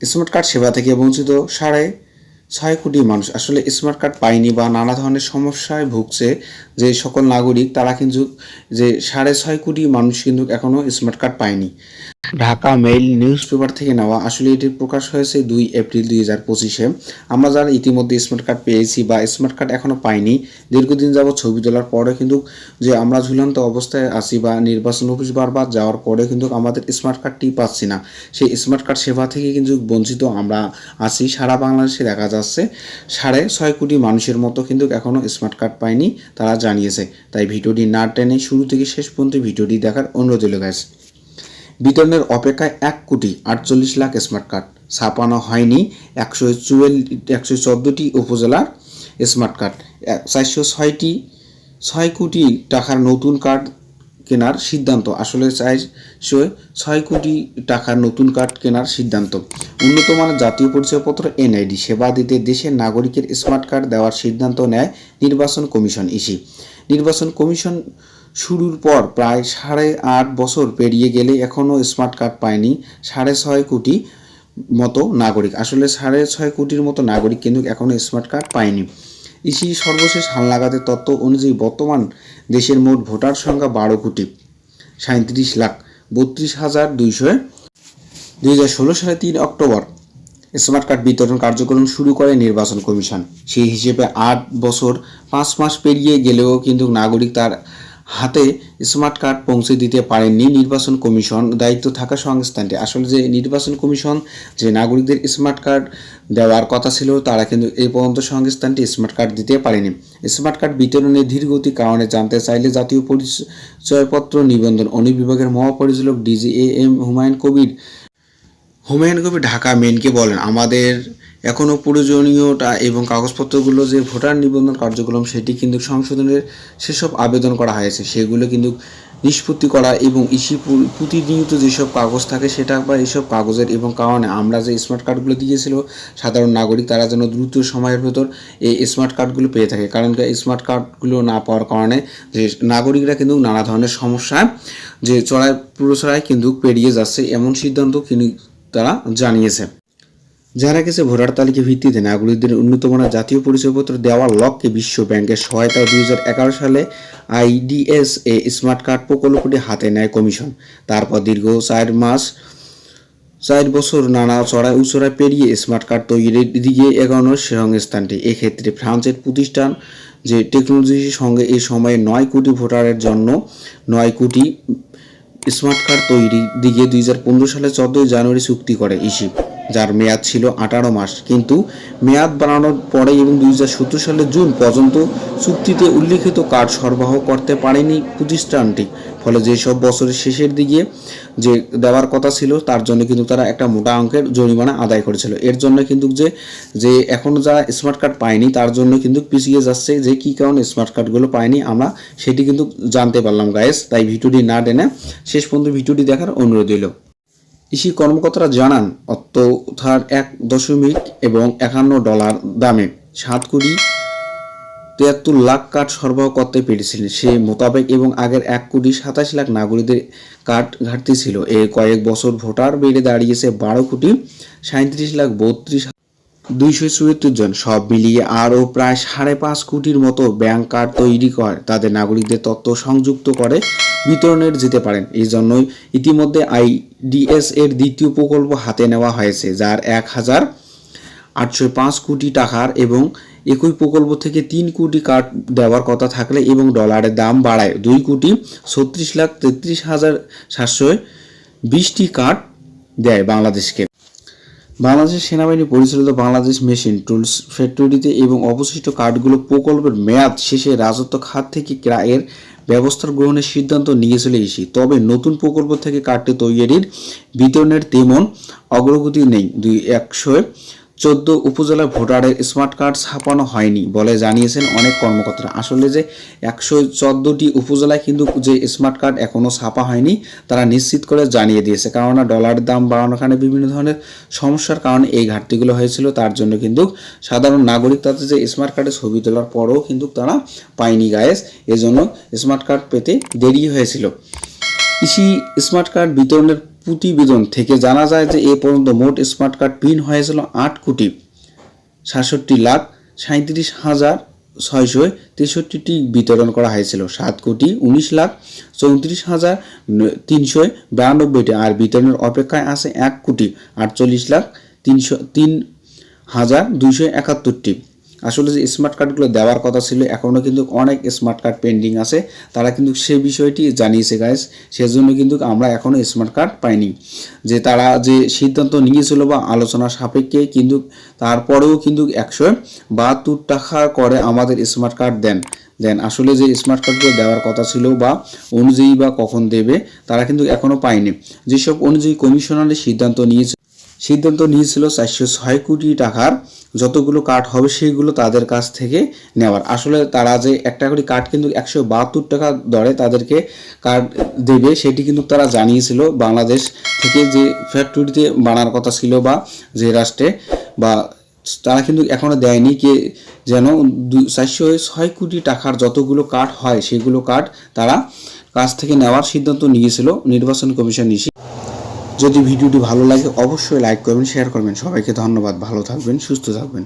Smart card সেবা থেকে বঞ্চিত সাড়ে ছয় কোটি মানুষ। আসলে স্মার্ট কার্ড পায়নি বা নানা ধরনের সমস্যায় ভুগছে যে সকল নাগরিক, তারা কিন্তু যে সাড়ে ছয় কোটি মানুষ কিন্তু এখনও স্মার্ট কার্ড পায়নি। ঢাকা মেইল নিউজ পেপার থেকে নেওয়া। আসলে এটি প্রকাশ হয়েছে দুই এপ্রিল দুই হাজার পঁচিশে। আমরা যারা ইতিমধ্যে স্মার্ট কার্ড পেয়েছি বা স্মার্ট কার্ড এখনও পাইনি। দীর্ঘদিন যাবৎ ছবি তোলার পরে কিন্তু যে আমরা ঝুলন্ত অবস্থায় আছি বা নির্বাচন অফিস বারবার যাওয়ার পরে কিন্তু আমাদের স্মার্ট কার্ডটি পাচ্ছি না। সেই স্মার্ট কার্ড সেবা থেকে কিন্তু বঞ্চিত আমরা আছি। সারা বাংলাদেশে দেখা যাচ্ছে সাড়ে ছয় কোটি মানুষের মতো কিন্তু এখনও স্মার্ট কার্ড পায়নি, তারা জানিয়েছে। তাই ভিডিওটি না টেনে শুরু থেকে শেষ পর্যন্ত ভিডিওটি দেখার অনুরোধ রইল বিতরণের অপেক্ষায় এক কোটি আটচল্লিশ লাখ স্মার্ট কার্ড ছাপানো হয়নি। একশো চুয়াল্লিশ একশো চোদ্দোটি উপজেলার স্মার্ট কার্ড। চারশো ছয়টি, ছয় কোটি টাকার নতুন কার্ড কেনার সিদ্ধান্ত। আসলে চারশো ছয় কোটি টাকার নতুন কার্ড কেনার সিদ্ধান্ত। উন্নত মানের জাতীয় পরিচয়পত্র, এনআইডি, সেবা দিতে দেশের নাগরিকের স্মার্ট কার্ড দেওয়ার সিদ্ধান্ত নেয় নির্বাচন কমিশন ইসি। নির্বাচন কমিশন শুরুর পর প্রায় সাড়ে আট বছর পেরিয়ে গেলে এখনও স্মার্ট কার্ড পায়নি। সাড়ে ছয় কোটি মতো নাগরিক। আসলে সাড়ে ছয় কোটির মতো নাগরিক কিন্তু এখনও স্মার্ট কার্ড পায়নি। ইসি সর্বশেষ হালনাগাদের তথ্য অনুযায়ী বর্তমান দেশের মোট ভোটার সংখ্যা বারো কোটি সাঁত্রিশ লাখ বত্রিশ হাজার দুইশো দুই হাজার ষোলো সালে তিন অক্টোবর স্মার্ট কার্ড বিতরণ কার্যক্রম শুরু করে নির্বাচন কমিশন। সেই হিসেবে আট বছর পাঁচ মাস পেরিয়ে গেলেও কিন্তু নাগরিক তার হাতে স্মার্ট কার্ড পৌঁছে দিতে পারেননি নির্বাচন কমিশন। দায়িত্ব থাকা সংস্থানটি। আসলে যে নির্বাচন কমিশন, যে নাগরিকদের স্মার্ট কার্ড দেওয়ার কথা ছিল, তারা কিন্তু এ পর্যন্ত সংস্থানটি স্মার্ট কার্ড দিতে পারেনি। স্মার্ট কার্ড বিতরণের ধীরগতির কারণে জানতে চাইলে জাতীয় পরিচয়পত্র নিবন্ধন অনুবিভাগের মহাপরিচালক DG A M Humayun Kabir Humayun Kabir Dhaka মেনকে বলেন, আমাদের এখনও প্রয়োজনীয়তা এবং কাগজপত্রগুলো যে ভোটার নিবন্ধন কার্যক্রম, সেটি কিন্তু সংশোধনের সেসব আবেদন করা হয়েছে। সেগুলো কিন্তু নিষ্পত্তি করা এবং ইসি প্রতিনিয়ত যেসব কাগজ থাকে, সেটা বা এইসব কাগজের এবং কারণে আমরা যে স্মার্ট কার্ডগুলো দিয়েছিল, সাধারণ নাগরিক, তারা যেন দ্রুত সময়ের ভেতর এই স্মার্ট কার্ডগুলো পেয়ে থাকে। কারণ স্মার্ট কার্ডগুলো না পাওয়ার কারণে যে নাগরিকরা কিন্তু নানা ধরনের সমস্যায়, যে চড়াই প্রচড়ায় কিন্তু পেরিয়ে যাচ্ছে। এমন সিদ্ধান্ত কিন্তু তারা জানিয়েছে। যারা গেছে, ভোটার তালিকা ভিত্তিতে নাগরিকদের উন্নত মানের জাতীয় পরিচয়পত্র দেওয়ার লক্ষ্যে বিশ্ব ব্যাংকের সহায়তা দুই সালে আইডিএস এ স্মার্ট কার্ড প্রকল্পটি হাতে নেয় কমিশন। তারপর দীর্ঘ চার মাস, চার বছর নানা চড়াই উচড়াই পেরিয়ে স্মার্ট কার্ড তৈরির দিকে এগোনোর সংস্থানটি। এক্ষেত্রে ফ্রান্সের প্রতিষ্ঠান যে টেকনোলজির সঙ্গে এই সময়ে নয় কোটি ভোটারের জন্য নয় কোটি স্মার্ট কার্ড তৈরি। দিকে দুই হাজার পনেরো সালে চোদ্দোই জানুয়ারি চুক্তি করে ইসি যার মেয়াদ ছিল আঠারো মাস। কিন্তু মেয়াদ বাড়ানোর পরে এবং দুই হাজার সতেরো সালের জুন পর্যন্ত চুক্তিতে উল্লিখিত কার্ড সরবরাহ করতে পারেনি প্রতিষ্ঠানটি। ফলে যেসব বছরের শেষের দিকে যে দেওয়ার কথা ছিল, তার জন্য কিন্তু তারা একটা মোটা অঙ্কের জরিমানা আদায় করেছিল। এর জন্য কিন্তু যে যে এখন যারা স্মার্ট কার্ড পায়নি, তার জন্য কিন্তু পিছিয়ে যাচ্ছে যে কী কারণে স্মার্ট কার্ডগুলো পায়নি আমরা সেটি কিন্তু জানতে পারলাম গায়েস তাই ভিডিওটি না টেনে শেষ পর্যন্ত ভিডিওটি দেখার অনুরোধ রইল। কৃষি কর্মকর্তারা জানান অত্যথার এক দশমিক এবং একান্ন ডলার দামে সাত কোটি তিয়াত্তর লাখ কার্ড সরবরাহ করতে পেরেছিলেন। সে মোতাবেক এবং আগের এক কোটি সাতাশ লাখ নাগরিকদের কার্ড ঘাটতি ছিল। এ কয়েক বছর ভোটার বেড়ে দাঁড়িয়েছে বারো কোটি সাঁত্রিশ লাখ বত্রিশ দুইশো চুয়াত্তর জন সব মিলিয়ে আরও প্রায় সাড়ে পাঁচ কোটির মতো ব্যাংক কার্ড তৈরি করে তাদের নাগরিকদের তথ্য সংযুক্ত করে বিতরণের যেতে পারেন। এই জন্যই ইতিমধ্যে আইডিএস এর দ্বিতীয় প্রকল্প হাতে নেওয়া হয়েছে, যার এক হাজার আটশো পাঁচ কোটি টাকার এবং একই প্রকল্প থেকে তিন কোটি কার্ড দেওয়ার কথা থাকলে এবং ডলারের দাম বাড়ায়। দুই কোটি ছত্রিশ লাখ তেত্রিশ হাজার সাতশো বিশটি কার্ড দেয় বাংলাদেশকে। বাংলাদেশ সেনাবাহিনী পরিচালিত বাংলাদেশ মেশিন টুলস ফ্যাক্টরিতে এবং অবশিষ্ট কার্ডগুলো প্রকল্পের মেয়াদ শেষে রাজত্ব খাত থেকে ক্রায়ের ব্যবস্থা গ্রহণের সিদ্ধান্ত নিয়েছিল ইসি তবে নতুন প্রকল্প থেকে কার্ডটি তৈরির বিতরণের তেমন অগ্রগতি নেই। দুই একশো চোদ্দ উপজেলা ভোটারের স্মার্ট কার্ড ছাপানো হয়নি বলে জানিয়েছেন অনেক কর্মকর্তারা। আসলে যে একশো চোদ্দোটি উপজেলায় কিন্তু যে স্মার্ট কার্ড এখনও ছাপা হয়নি, তারা নিশ্চিত করে জানিয়ে দিয়েছে। কেননা ডলারের দাম বাড়ানোর কারণে বিভিন্ন ধরনের সমস্যার কারণে এই ঘাটতিগুলো হয়েছিল, তার জন্য কিন্তু সাধারণ নাগরিক তাদের যে স্মার্ট কার্ডে ছবি তোলার পরেও কিন্তু তারা পায়নি গায়েস। এজন্য স্মার্ট কার্ড পেতে দেরি হয়েছিল। কৃষি স্মার্ট কার্ড বিতরণের প্রতিবেদন থেকে জানা যায় যে এ পর্যন্ত মোট স্মার্ট কার্ড পিন হয়েছিল আট কোটি সাতষট্টি লাখ সাঁত্রিশ হাজার ছয়শো তেষট্টিটি বিতরণ করা হয়েছিল। সাত কোটি উনিশ লাখ চৌত্রিশ হাজার তিনশো বিরানব্বইটি। আর বিতরণের অপেক্ষায় আছে এক কোটি আটচল্লিশ লাখ তিনশো তিন হাজার দুইশো একাত্তরটি। আসলে যে স্মার্ট কার্ডগুলো দেওয়ার কথা ছিল এখনও কিন্তু অনেক স্মার্ট কার্ড পেন্ডিং আছে। তারা কিন্তু সে বিষয়টি জানিয়েছে গাইস সেজন্য কিন্তু আমরা এখনও স্মার্ট কার্ড পাইনি। যে তারা যে সিদ্ধান্ত নিয়েছিল বা আলোচনা সাপেক্ষে কিন্তু তারপরেও কিন্তু একশো বাহাত্তর টাকা করে আমাদের স্মার্ট কার্ড দেন। দেন, আসলে যে স্মার্ট কার্ডগুলো দেওয়ার কথা ছিল বা অনুযায়ী বা কখন দেবে, তারা কিন্তু এখনও পায়নি। যেসব অনুযায়ী কমিশনারের সিদ্ধান্ত নিয়েছে সিদ্ধান্ত নিয়েছিল চারশো ছয় কোটি টাকার যতগুলো কার্ড হবে সেগুলো তাদের কাছ থেকে নেওয়ার। আসলে তারা যে একটা করে কার্ড কিন্তু একশো বাহাত্তর টাকা দরে তাদেরকে কার্ড দেবে, সেটি কিন্তু তারা জানিয়েছিল বাংলাদেশ থেকে যে ফ্যাক্টরিতে বানার কথা ছিল বা যে রাষ্ট্রে বা তারা কিন্তু এখনও দেয়নি কে যেন চারশো ছয় কোটি টাকার যতগুলো কার্ড হয়, সেগুলো কার্ড তারা কাছ থেকে নেওয়ার সিদ্ধান্ত নিয়েছিল নির্বাচন কমিশন নিয়ে যদি ভিডিওটি ভালো লাগে, অবশ্যই লাইক করবেন শেয়ার করবেন। সবাইকে ধন্যবাদ। ভালো থাকবেন, সুস্থ থাকবেন।